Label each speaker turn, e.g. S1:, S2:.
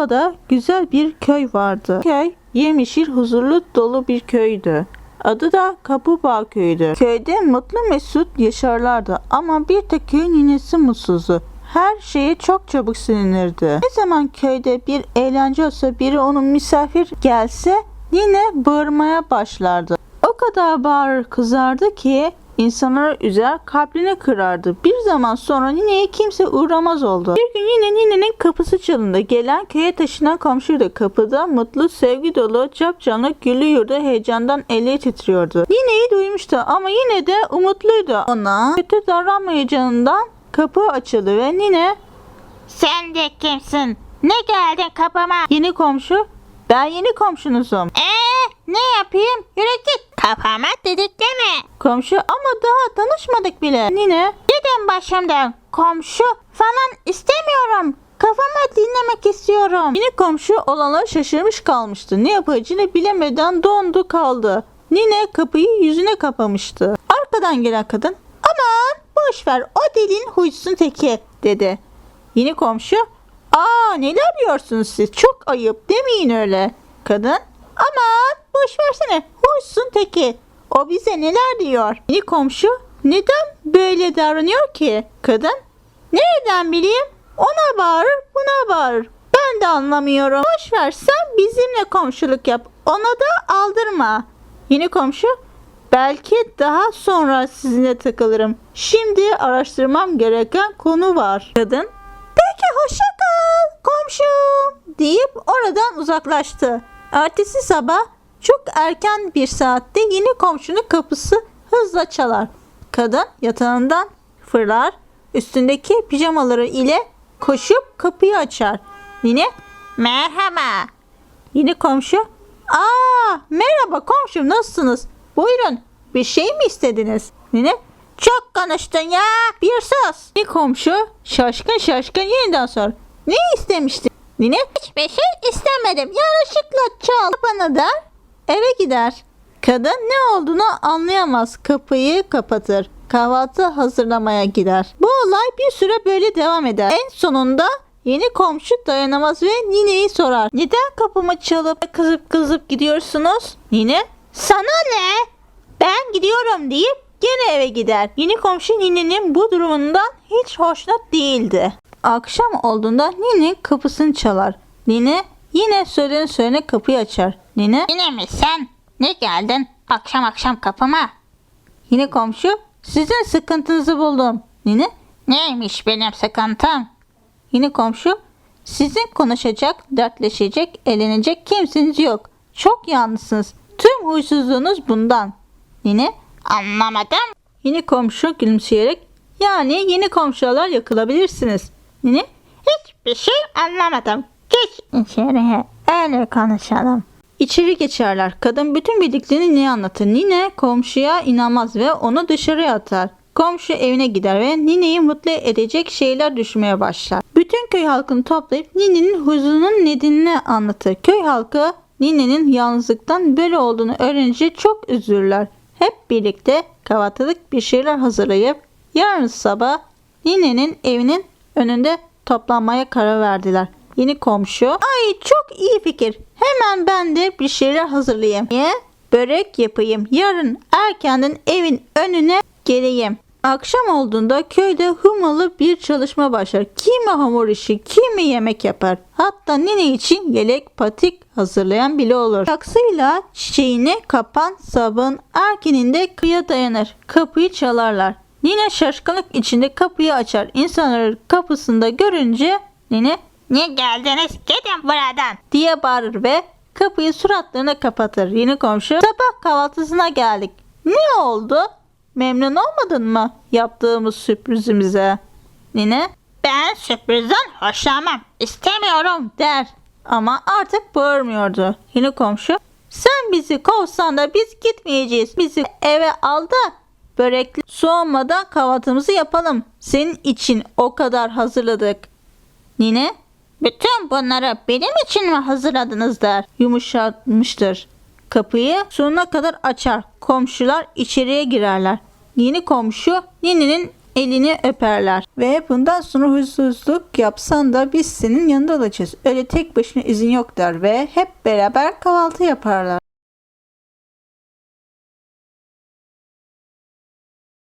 S1: Muğla'da güzel bir köy vardı. Köy yemyeşil huzurlu dolu bir köydü. Adı da Kapıbağ köyüydü. Köyde mutlu mesut yaşarlardı ama bir tek köyün ninesi mutsuzdu. Her şeyi çok çabuk sinirdi. Ne zaman köyde bir eğlence olsa biri onun misafir gelse yine bağırmaya başlardı. O kadar bağırır kızardı ki insanları üzer kalbini kırardı. Bir zaman sonra nineye kimse uğramaz oldu. Bir gün yine ninenin kapısı çalındı. Gelen köye taşınan komşuydu. Kapıda mutlu, sevgi dolu, capcanlı, gülüyordu. Heyecandan eli titriyordu. Nineyi duymuştu ama yine de umutluydu. Ona kötü davranmayacağından kapı açıldı ve nine
S2: Sen de kimsin? Ne geldin kapıma?
S1: yeni komşu ben yeni komşunuzum.
S2: Ee, ne yapayım? Yürü git. Kapama dedikleme.
S1: Komşu ama daha tanışmadık bile. Nine
S2: Gidin başımdan. Komşu falan istemiyorum. Kafamı dinlemek istiyorum.
S1: Yeni komşu olanlar şaşırmış kalmıştı. Ne yapacağını bilemeden dondu kaldı. Nine kapıyı yüzüne kapamıştı. Arkadan gelen kadın aman boş ver o delin huysun teki dedi. Yeni komşu aa neler diyorsunuz siz çok ayıp demeyin öyle. Kadın aman boş versene huysun teki o bize neler diyor. Yeni komşu neden böyle davranıyor ki? Kadın nereden bileyim ona bağırır buna bağırır. Ben de anlamıyorum. Boş ver sen bizimle komşuluk yap. Ona da aldırma. Yeni komşu belki daha sonra sizinle takılırım. Şimdi araştırmam gereken konu var. Kadın peki hoşça kal komşum deyip oradan uzaklaştı. Ertesi sabah çok erken bir saatte yeni komşunun kapısı hızla çalar. Kadın yatağından fırlar, üstündeki pijamaları ile koşup kapıyı açar. Nine
S2: Merhaba.
S1: Yeni komşu. Aa, merhaba komşum nasılsınız? Buyurun bir şey mi istediniz? Nine
S2: Çok konuştun ya.
S1: bir sus. Yeni komşu şaşkın şaşkın yeniden sor. Ne istemiştin? Nine
S2: Hiçbir şey istemedim. Yanlışlıkla çal.
S1: bana der eve gider. Kadın ne olduğunu anlayamaz kapıyı kapatır. Kahvaltı hazırlamaya gider. Bu olay bir süre böyle devam eder. En sonunda yeni komşu dayanamaz ve nineyi sorar. Neden kapımı çalıp kızıp kızıp gidiyorsunuz? Nine
S2: Sana ne?
S1: ben gidiyorum deyip gene eve gider. Yeni komşu ninenin bu durumundan hiç hoşnut değildi. Akşam olduğunda nine kapısını çalar. Nine yine söylene söylene kapıyı açar. Nine
S2: Yine mi sen? Ne geldin? Akşam akşam kapıma.
S1: Yine komşu sizin sıkıntınızı buldum. Nine
S2: Neymiş benim sıkıntım?
S1: yine komşu sizin konuşacak, dertleşecek, eğlenecek kimsiniz yok. Çok yalnızsınız. Tüm huysuzluğunuz bundan. Nine
S2: Anlamadım.
S1: yine komşu gülümseyerek yani yeni komşular yakılabilirsiniz. Nine
S2: Hiçbir şey anlamadım. Geç içeriye. Öyle konuşalım.
S1: İçeri geçerler. Kadın bütün bildiklerini Nine'ye anlatır. Nine komşuya inanmaz ve onu dışarıya atar. Komşu evine gider ve Nine'yi mutlu edecek şeyler düşünmeye başlar. Bütün köy halkını toplayıp Nine'nin huzurunun nedenini anlatır. Köy halkı Nine'nin yalnızlıktan böyle olduğunu öğrenince çok üzülürler. Hep birlikte kahvaltılık bir şeyler hazırlayıp yarın sabah Nine'nin evinin önünde toplanmaya karar verdiler. Yeni komşu, ay çok iyi fikir. Hemen ben de bir şeyler hazırlayayım. Niye? Börek yapayım. Yarın erkenden evin önüne geleyim. Akşam olduğunda köyde humalı bir çalışma başlar. Kimi hamur işi, kimi yemek yapar. Hatta nene için yelek patik hazırlayan bile olur. Saksıyla çiçeğini kapan sabun erkeninde kıya dayanır. Kapıyı çalarlar. Nine şaşkınlık içinde kapıyı açar. İnsanları kapısında görünce Nine
S2: Niye geldiniz? Gidin buradan.
S1: diye bağırır ve kapıyı suratlarına kapatır. Yeni komşu sabah kahvaltısına geldik. Ne oldu? Memnun olmadın mı yaptığımız sürprizimize? Nine
S2: Ben sürprizden hoşlanmam. İstemiyorum.
S1: der ama artık bağırmıyordu. Yeni komşu sen bizi kovsan da biz gitmeyeceğiz. Bizi eve al da börekli soğumadan kahvaltımızı yapalım. Senin için o kadar hazırladık. Nine
S2: Bütün bunları benim için mi hazırladınız der.
S1: yumuşatmıştır. Kapıyı sonuna kadar açar. Komşular içeriye girerler. Yeni komşu Nine'nin elini öperler. Ve bundan sonra huysuzluk yapsan da biz senin yanında olacağız. Öyle tek başına izin yok der ve hep beraber kahvaltı yaparlar.